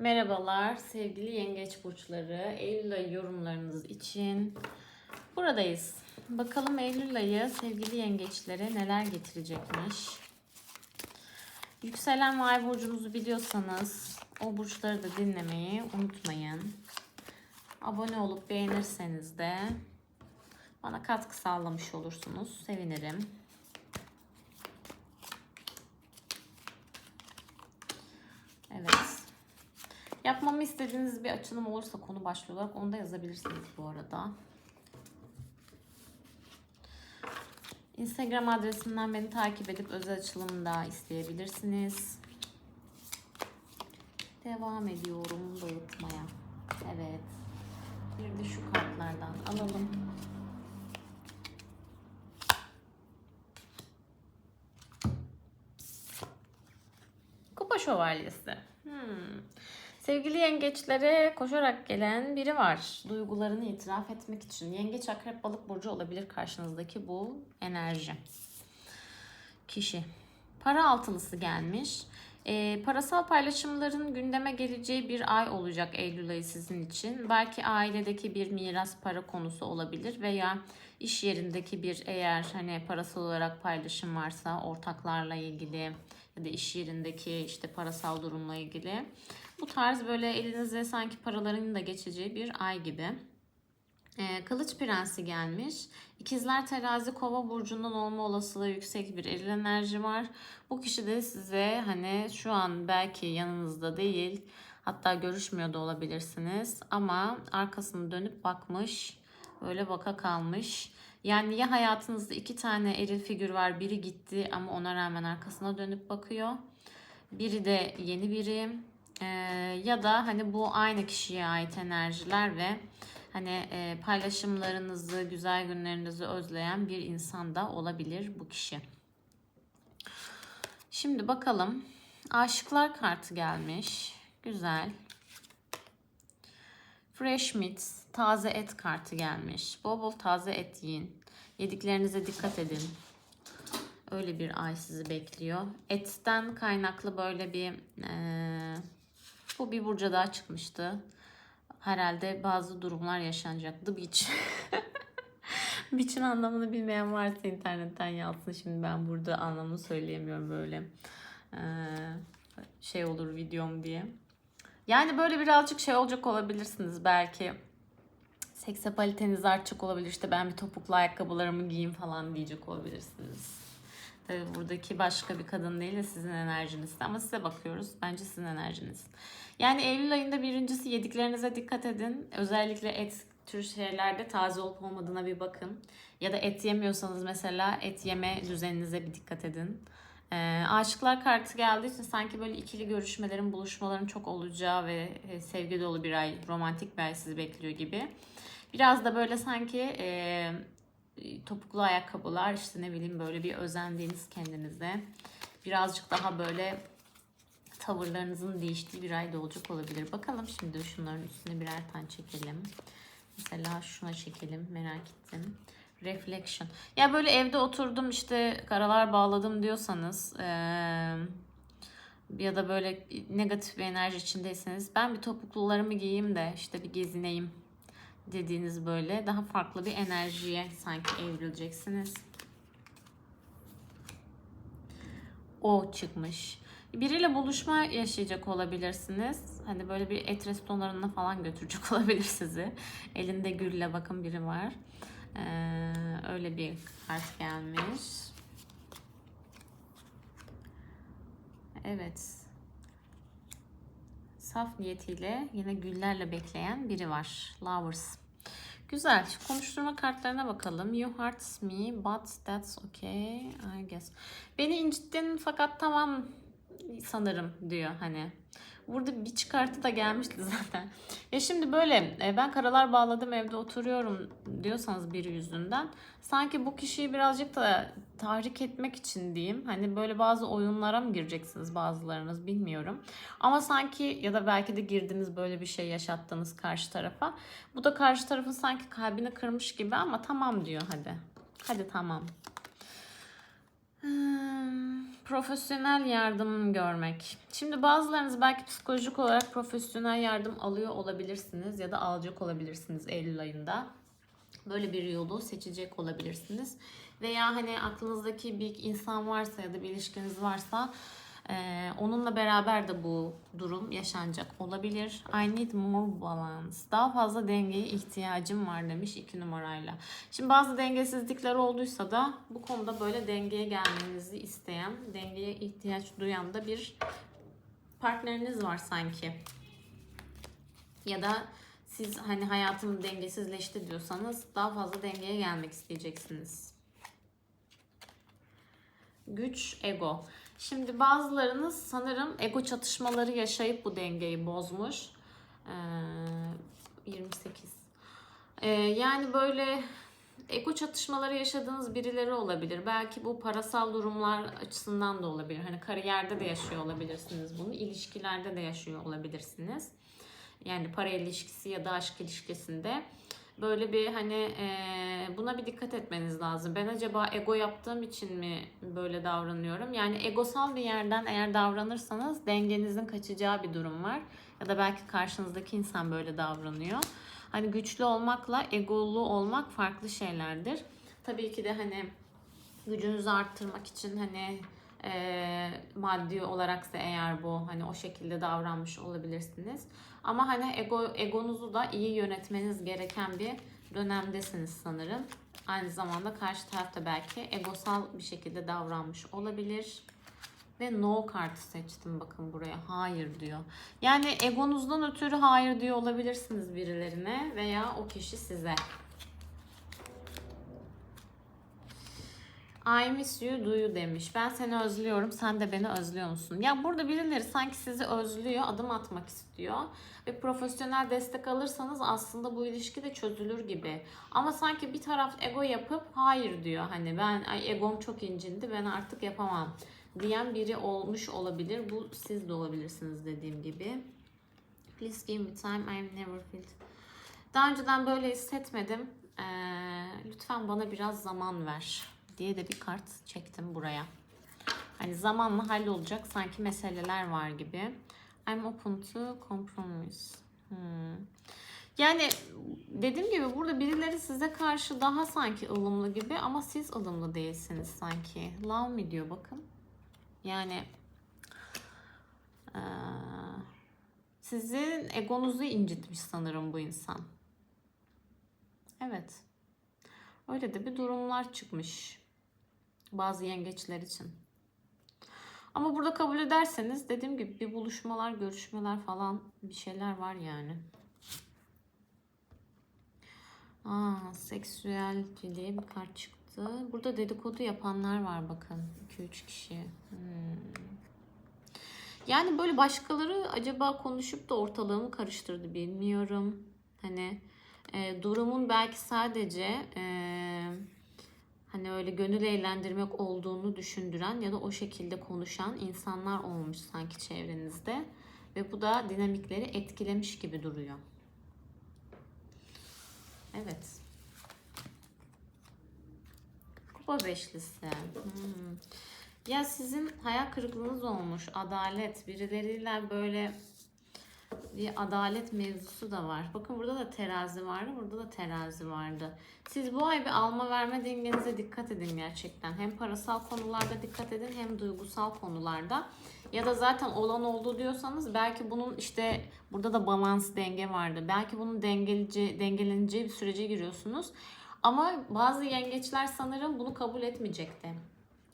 Merhabalar sevgili yengeç burçları. Eylül ayı yorumlarınız için buradayız. Bakalım Eylül ayı sevgili yengeçlere neler getirecekmiş. Yükselen ve ay burcunuzu biliyorsanız o burçları da dinlemeyi unutmayın. Abone olup beğenirseniz de bana katkı sağlamış olursunuz. Sevinirim. Evet. Yapmamı istediğiniz bir açılım olursa konu başlığı olarak onu da yazabilirsiniz bu arada. Instagram adresimden beni takip edip özel açılım da isteyebilirsiniz. Devam ediyorum dağıtmaya. Evet. Bir de şu kartlardan alalım. Kupa şövalyesi. Hmm. Sevgili yengeçlere koşarak gelen biri var. Duygularını itiraf etmek için. Yengeç, akrep, balık burcu olabilir karşınızdaki bu enerji. Kişi. Para altılısı gelmiş. Ee, parasal paylaşımların gündeme geleceği bir ay olacak Eylül ayı sizin için. Belki ailedeki bir miras para konusu olabilir veya iş yerindeki bir eğer hani parasal olarak paylaşım varsa ortaklarla ilgili ya da iş yerindeki işte parasal durumla ilgili. Bu tarz böyle elinize sanki paraların da geçeceği bir ay gibi. Ee, Kılıç Prensi gelmiş. İkizler Terazi Kova burcundan olma olasılığı yüksek bir eril enerji var. Bu kişi de size hani şu an belki yanınızda değil hatta görüşmüyor da olabilirsiniz ama arkasını dönüp bakmış böyle baka kalmış. Yani ya hayatınızda iki tane eril figür var biri gitti ama ona rağmen arkasına dönüp bakıyor. Biri de yeni biri Ee, ya da hani bu aynı kişiye ait enerjiler ve hani e, paylaşımlarınızı, güzel günlerinizi özleyen bir insan da olabilir bu kişi. Şimdi bakalım. Aşıklar kartı gelmiş. Güzel. Fresh meat, taze et kartı gelmiş. Bol bol taze et yiyin. Yediklerinize dikkat edin. Öyle bir ay sizi bekliyor. Etten kaynaklı böyle bir e, bu bir burca daha çıkmıştı. Herhalde bazı durumlar yaşanacaktı. Beach. Beach'in anlamını bilmeyen varsa internetten yazsın. Şimdi ben burada anlamını söyleyemiyorum böyle. Ee, şey olur videom diye. Yani böyle birazcık şey olacak olabilirsiniz belki. Seksapaliteniz artacak olabilir. İşte ben bir topuklu ayakkabılarımı giyeyim falan diyecek olabilirsiniz. Tabii buradaki başka bir kadın değil de sizin enerjiniz. Ama size bakıyoruz. Bence sizin enerjiniz. Yani Eylül ayında birincisi yediklerinize dikkat edin. Özellikle et tür şeylerde taze olup olmadığına bir bakın. Ya da et yemiyorsanız mesela et yeme düzeninize bir dikkat edin. Ee, aşıklar kartı geldiği için sanki böyle ikili görüşmelerin, buluşmaların çok olacağı ve e, sevgi dolu bir ay, romantik bir ay sizi bekliyor gibi. Biraz da böyle sanki e, topuklu ayakkabılar işte ne bileyim böyle bir özendiğiniz kendinize. Birazcık daha böyle tavırlarınızın değiştiği bir ayda olacak olabilir. Bakalım şimdi şunların üstüne birer tane çekelim. Mesela şuna çekelim merak ettim. Reflection. Ya böyle evde oturdum işte karalar bağladım diyorsanız ee, ya da böyle negatif bir enerji içindeyseniz ben bir topuklularımı giyeyim de işte bir gezineyim dediğiniz böyle daha farklı bir enerjiye sanki evrileceksiniz. O çıkmış. Biriyle buluşma yaşayacak olabilirsiniz. Hani böyle bir et restoranına falan götürecek olabilir sizi. Elinde gülle bakın biri var. Ee, öyle bir kart gelmiş. Evet. Saf niyetiyle yine güllerle bekleyen biri var. Lovers. Güzel. Konuşturma kartlarına bakalım. You hurt me but that's okay I guess. Beni incittin fakat tamam sanırım diyor hani. Burada bir çıkartı da gelmişti zaten. Ya şimdi böyle e, ben karalar bağladım evde oturuyorum diyorsanız biri yüzünden sanki bu kişiyi birazcık da tahrik etmek için diyeyim. Hani böyle bazı oyunlara mı gireceksiniz bazılarınız bilmiyorum. Ama sanki ya da belki de girdiniz böyle bir şey yaşattınız karşı tarafa. Bu da karşı tarafın sanki kalbini kırmış gibi ama tamam diyor hadi. Hadi tamam. Hmm, profesyonel yardım görmek. Şimdi bazılarınız belki psikolojik olarak profesyonel yardım alıyor olabilirsiniz ya da alacak olabilirsiniz Eylül ayında. Böyle bir yolu seçecek olabilirsiniz. Veya hani aklınızdaki bir insan varsa ya da bir ilişkiniz varsa ee, onunla beraber de bu durum yaşanacak olabilir. I need more balance. Daha fazla dengeye ihtiyacım var demiş iki numarayla. Şimdi bazı dengesizlikler olduysa da bu konuda böyle dengeye gelmenizi isteyen, dengeye ihtiyaç duyan da bir partneriniz var sanki. Ya da siz hani hayatım dengesizleşti diyorsanız daha fazla dengeye gelmek isteyeceksiniz. Güç, ego. Şimdi bazılarınız sanırım ego çatışmaları yaşayıp bu dengeyi bozmuş. Ee, 28. Ee, yani böyle ego çatışmaları yaşadığınız birileri olabilir. Belki bu parasal durumlar açısından da olabilir. Hani kariyerde de yaşıyor olabilirsiniz bunu. ilişkilerde de yaşıyor olabilirsiniz. Yani para ilişkisi ya da aşk ilişkisinde böyle bir hani e, buna bir dikkat etmeniz lazım. Ben acaba ego yaptığım için mi böyle davranıyorum? Yani egosal bir yerden eğer davranırsanız dengenizin kaçacağı bir durum var. Ya da belki karşınızdaki insan böyle davranıyor. Hani güçlü olmakla egolu olmak farklı şeylerdir. Tabii ki de hani gücünüzü arttırmak için hani e, maddi olaraksa eğer bu hani o şekilde davranmış olabilirsiniz. Ama hani ego egonuzu da iyi yönetmeniz gereken bir dönemdesiniz sanırım. Aynı zamanda karşı tarafta belki egosal bir şekilde davranmış olabilir. Ve no kartı seçtim bakın buraya. Hayır diyor. Yani egonuzdan ötürü hayır diyor olabilirsiniz birilerine veya o kişi size. I miss you, do you demiş. Ben seni özlüyorum, sen de beni özlüyor musun? Ya burada birileri sanki sizi özlüyor, adım atmak istiyor. Ve profesyonel destek alırsanız aslında bu ilişki de çözülür gibi. Ama sanki bir taraf ego yapıp hayır diyor. Hani ben ay egom çok incindi, ben artık yapamam diyen biri olmuş olabilir. Bu siz de olabilirsiniz dediğim gibi. Please give me time, I'm never felt. Daha önceden böyle hissetmedim. Ee, lütfen bana biraz zaman ver diye de bir kart çektim buraya. Hani zamanla hallolacak sanki meseleler var gibi. I'm open to compromise. Hmm. Yani dediğim gibi burada birileri size karşı daha sanki ılımlı gibi ama siz ılımlı değilsiniz sanki. Love me diyor bakın. Yani ee, sizin egonuzu incitmiş sanırım bu insan. Evet. Öyle de bir durumlar çıkmış. Bazı yengeçler için. Ama burada kabul ederseniz dediğim gibi bir buluşmalar, görüşmeler falan bir şeyler var yani. Aa, seksüel diye bir kart çıktı. Burada dedikodu yapanlar var bakın. 2-3 kişi. Hmm. Yani böyle başkaları acaba konuşup da ortalığımı karıştırdı bilmiyorum. Hani e, durumun belki sadece e, hani öyle gönül eğlendirmek olduğunu düşündüren ya da o şekilde konuşan insanlar olmuş sanki çevrenizde ve bu da dinamikleri etkilemiş gibi duruyor. Evet. Kupa beşlisi. Hmm. Ya sizin hayal kırıklığınız olmuş. Adalet. Birileriyle böyle bir adalet mevzusu da var. Bakın burada da terazi vardı, burada da terazi vardı. Siz bu ay bir alma verme dengenize dikkat edin gerçekten. Hem parasal konularda dikkat edin hem duygusal konularda. Ya da zaten olan oldu diyorsanız belki bunun işte burada da balans denge vardı. Belki bunun dengelice, dengeleneceği bir sürece giriyorsunuz. Ama bazı yengeçler sanırım bunu kabul etmeyecekti.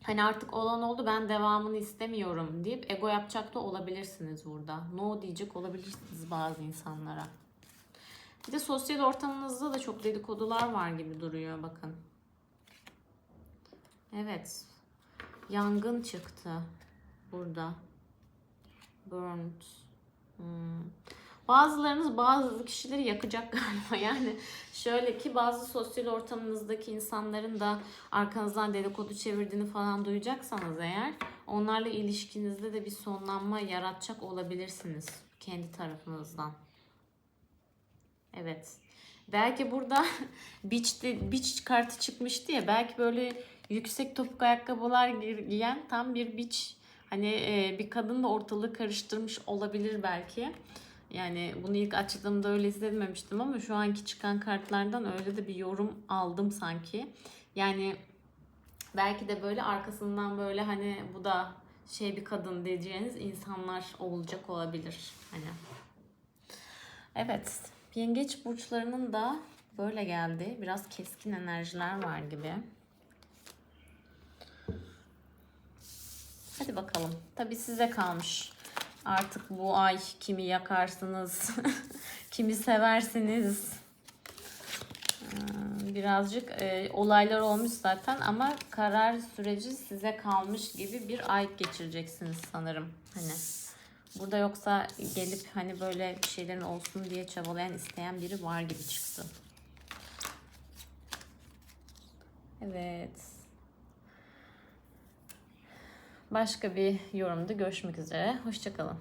Hani artık olan oldu ben devamını istemiyorum deyip ego yapacak da olabilirsiniz burada. No diyecek olabilirsiniz bazı insanlara. Bir de sosyal ortamınızda da çok dedikodular var gibi duruyor bakın. Evet. Yangın çıktı burada. Burnt. Hmm. Bazılarınız bazı kişileri yakacak galiba. Yani şöyle ki bazı sosyal ortamınızdaki insanların da arkanızdan dedikodu çevirdiğini falan duyacaksanız eğer onlarla ilişkinizde de bir sonlanma yaratacak olabilirsiniz kendi tarafınızdan. Evet. Belki burada beach, de, beach kartı çıkmıştı ya belki böyle yüksek topuk ayakkabılar gi- giyen tam bir biç hani bir kadın da ortalığı karıştırmış olabilir belki. Yani bunu ilk açtığımda öyle hissetmemiştim ama şu anki çıkan kartlardan öyle de bir yorum aldım sanki. Yani belki de böyle arkasından böyle hani bu da şey bir kadın diyeceğiniz insanlar olacak olabilir. Hani. Evet. Yengeç burçlarının da böyle geldi. Biraz keskin enerjiler var gibi. Hadi bakalım. Tabii size kalmış. Artık bu ay kimi yakarsınız, kimi seversiniz. Ee, Birazcık e, olaylar olmuş zaten ama karar süreci size kalmış gibi bir ay geçireceksiniz sanırım. Hani burada yoksa gelip hani böyle bir şeylerin olsun diye çabalayan isteyen biri var gibi çıktı. Evet. Başka bir yorumda görüşmek üzere. Hoşçakalın.